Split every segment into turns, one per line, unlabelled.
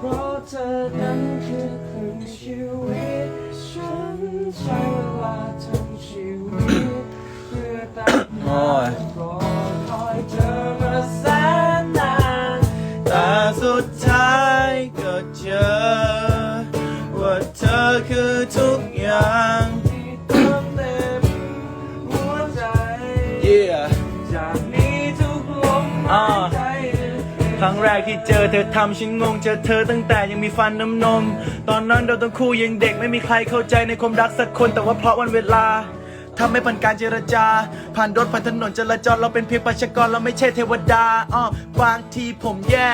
เพราะเธอนั้นคือครึ่งชีวิต ฉันใช้เวลาทั้งชีวิต เพื่อตามหารอคอยเธอมาแสนนาน
แต่สุดท้ายก็เจอ ว่าเธอคือทุกอย่าง
ที่เติมเต็มหัวใจ
yeah
จากนี้ทุกลมหายใจ
ครั้งแรกที่เจอเธอทำฉันงงเจอเธอตั้งแต่ยังมีฟันน้ำนม ตอนนั้นเราต้องคู่ยังเด็กไม่มีใครเข้าใจในความรักสักคนแต่ว่าเพราะวันเวลาทำให้ผ่านการเจรจา ผ่านรถผ่านถนนจราจรเราเป็นเพียงประชากรเราไม่ใช่เทวดาอ้อบางทีผมแย่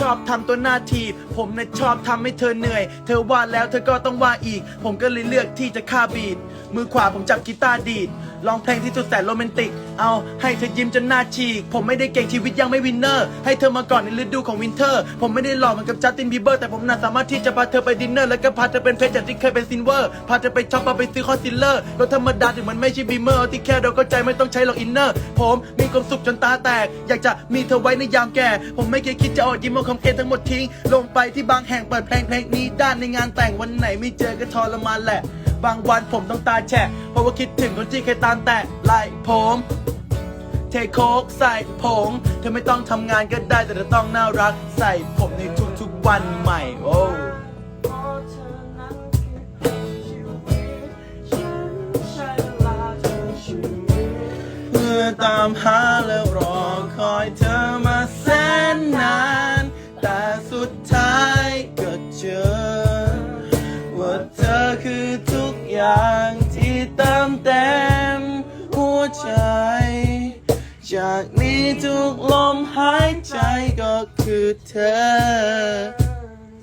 ชอบทำตัวหน้าทีบผมน่ะชอบทำให้เธอเหนื่อย เธอว่าแล้วเธอก็ต้องว่าอีก ผมก็เลยเลือกที่จะฆ่าบีดมือขวาผมจับกีตาร์ดีดร้องเพลงที่สุดแสนโรแมนติก เอาให้เธอยิ้มจนหน้าฉีก ผมไม่ได้เก่งชีวิตยังไม่วินเนอร์ ให้เธอมาก่อนในฤดูของวินเทอร์ ผมไม่ได้หล่อเหมือนกับจัสตินบีเบอร์ แต่ผมน่าสามารถที่จะพาเธอไปดินเนอร์ แล้วก็พาเธอเป็นเพชรจากที่เคยเป็นซินเวอร์ พาเธอไปช็อปพาไปซื้อคอนซีลเลอร์รถธรรมดาถึงมันไม่ใช่บีเมอร์ที่แค่เราเข้าใจไม่ต้องใช้หรอกอินเนอร์ ผมมีความสุขจนตาแตก อยากจะมีเธอไว้ในยามแก่ ผมไม่เคยคิดจะอดยิ้มเอาคำเอ็นทั้งหมดทิ้ง ลงไปที่บางแห่งเปิดเพลงเพลงนี้ด้านในงานแต่งวันไหนไม่เจอก็ทรมานแหละ บางวันผมต้องตาแฉะเพราะว่าคิดถึงคนที่เคยตามแตะไหลผมเทโคกใส่ผม เธอไม่ต้องทำงานก็ได้แต่เธอต้องน่ารักใส่ผมในทุกๆวันใหม่โอ้
เพื่อตา
มหาแล้วรอคอยเธอ ท้ายก็เจอ ว่าเธอคือทุกอย่างที่เติมเต็มหัวใจ จากนี้ทุกลมหายใจก็คือเธอ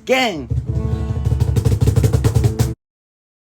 แก่ง